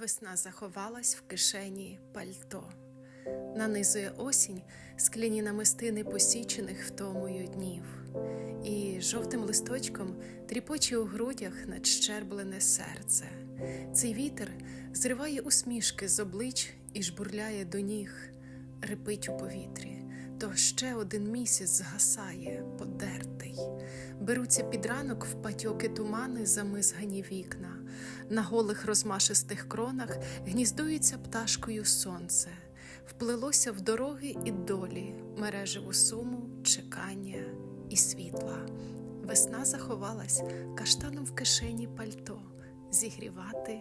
Весна заховалась в кишені пальто. Нанизує осінь скляні намистини посічених втомою днів, і жовтим листочком тріпоче у грудях надщерблене серце. Цей вітер зриває усмішки з облич і жбурляє до ніг, рипить у повітрі. То ще один місяць згасає, подертий. Беруться під ранок в патьоки тумани замизгані вікна. На голих розмашистих кронах гніздується пташкою сонце, вплилося в дороги і долі, мереживу суму, чекання і світла. Весна заховалась каштаном в кишені пальто, зігрівати